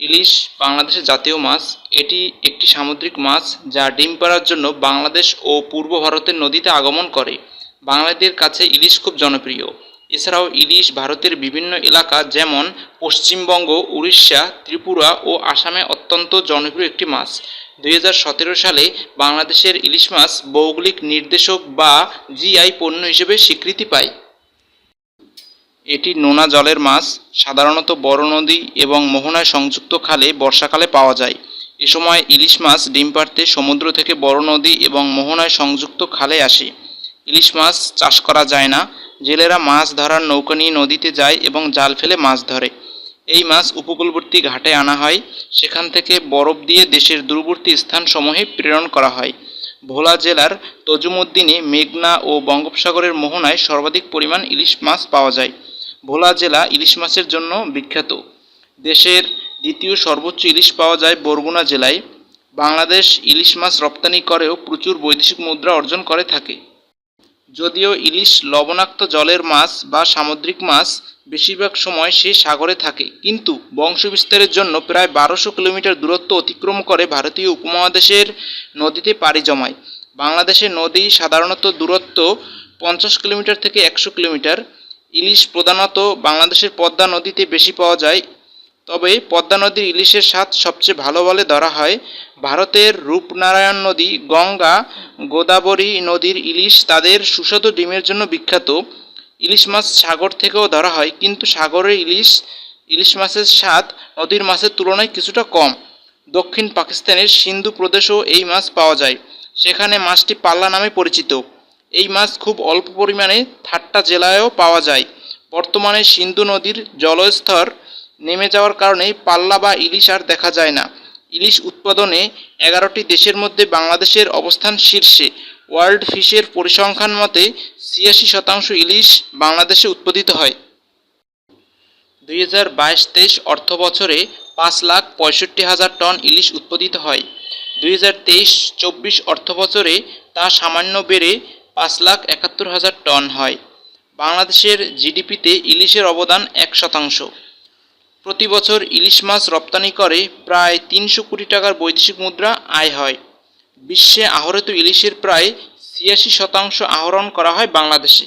ইলিশ বাংলাদেশের জাতীয় মাছ। এটি একটি সামুদ্রিক মাছ যা ডিম পাড়ার জন্য বাংলাদেশ ও পূর্ব ভারতের নদীতে আগমন করে। বাঙালিদের কাছে ইলিশ খুব জনপ্রিয়। এছাড়াও ইলিশ ভারতের বিভিন্ন এলাকা যেমন পশ্চিমবঙ্গ, উড়িষ্যা, ত্রিপুরা ও আসামে অত্যন্ত জনপ্রিয় একটি মাছ। দুই হাজার সতেরো সালে বাংলাদেশের ইলিশ মাছ ভৌগোলিক নির্দেশক বা জিআই পণ্য হিসেবে স্বীকৃতি পায়। এটি নোনা জলের মাছ, সাধারণত বড় নদী এবং মোহনায় সংযুক্ত খালে বর্ষাকালে পাওয়া যায়। এ সময় ইলিশ মাছ ডিম পাড়তে সমুদ্র থেকে বড় নদী এবং মোহনায় সংযুক্ত খালে আসে। ইলিশ মাছ চাষ করা যায় না, জেলেরা মাছ ধরার নৌকা নিয়ে নদীতে যায় এবং জাল ফেলে মাছ ধরে। এই মাছ উপকূলবর্তী ঘাটে আনা হয়, সেখান থেকে বরফ দিয়ে দেশের দূরবর্তী স্থানসমূহে প্রেরণ করা হয়। ভোলা জেলার তজুমুদ্দিনে মেঘনা ও বঙ্গোপসাগরের মোহনায় সর্বাধিক পরিমাণ ইলিশ মাছ পাওয়া যায়। ভোলা জেলা ইলিশ মাছের জন্য বিখ্যাত। দেশের দ্বিতীয় সর্বোচ্চ ইলিশ পাওয়া যায় বরগুনা জেলায়। বাংলাদেশ ইলিশ মাছ রপ্তানি করেও প্রচুর বৈদেশিক মুদ্রা অর্জন করে থাকে। যদিও ইলিশ লবণাক্ত জলের মাছ বা সামুদ্রিক মাছ বেশিরভাগ সময় সে সাগরে থাকে, কিন্তু বংশবিস্তারের জন্য প্রায় বারোশো কিলোমিটার দূরত্ব অতিক্রম করে ভারতীয় উপমহাদেশের নদীতে পাড়ি জমায়। বাংলাদেশের নদী সাধারণত দূরত্ব পঞ্চাশ কিলোমিটার থেকে একশো কিলোমিটার। ইলিশ প্রধানত বাংলাদেশের পদ্মা নদীতে বেশি পাওয়া যায়। তবে পদ্মা নদীর ইলিশের স্বাদ সবচেয়ে ভালো বলে ধরা হয়। ভারতের রূপনারায়ণ নদী, গঙ্গা, গোদাবরী নদীর ইলিশ তাদের সুস্বাদু ডিমের জন্য বিখ্যাত। ইলিশ মাছ সাগর থেকেও ধরা হয়, কিন্তু সাগরের ইলিশ ইলিশ মাছের স্বাদ নদীর মাছের তুলনায় কিছুটা কম। দক্ষিণ পাকিস্তানের সিন্ধু প্রদেশেও এই মাছ পাওয়া যায়। সেখানে মাছটি পাল্লা নামে পরিচিত। এই মাছ খুব অল্প পরিমাণে থাট্টা জেলায়ও পাওয়া যায়। বর্তমানে সিন্ধু নদীর জলস্তর নেমে যাওয়ার কারণে পাল্লা বা ইলিশ আর দেখা যায় না। ইলিশ উৎপাদনে এগারোটি দেশের মধ্যে বাংলাদেশের অবস্থান শীর্ষে। ওয়ার্ল্ড ফিশের পরিসংখ্যান মতে ছিয়াশি শতাংশ ইলিশ বাংলাদেশে উৎপাদিত হয়। দুই হাজার বাইশ তেইশ অর্থ বছরে পাঁচ লাখ পঁয়ষট্টি হাজার টন ইলিশ উৎপাদিত হয়। দুই হাজার তেইশ চব্বিশ অর্থ বছরে তা সামান্য বেড়ে পাঁচ লাখ একাত্তর হাজার টন হয়। বাংলাদেশের জিডিপিতে ইলিশের অবদান এক শতাংশ। প্রতি বছর ইলিশ মাছ রপ্তানি করে প্রায় তিনশো কোটি টাকার বৈদেশিক মুদ্রা আয় হয়। বিশ্বে আহরিত ইলিশের প্রায় ছিয়াশি শতাংশ আহরণ করা হয় বাংলাদেশে।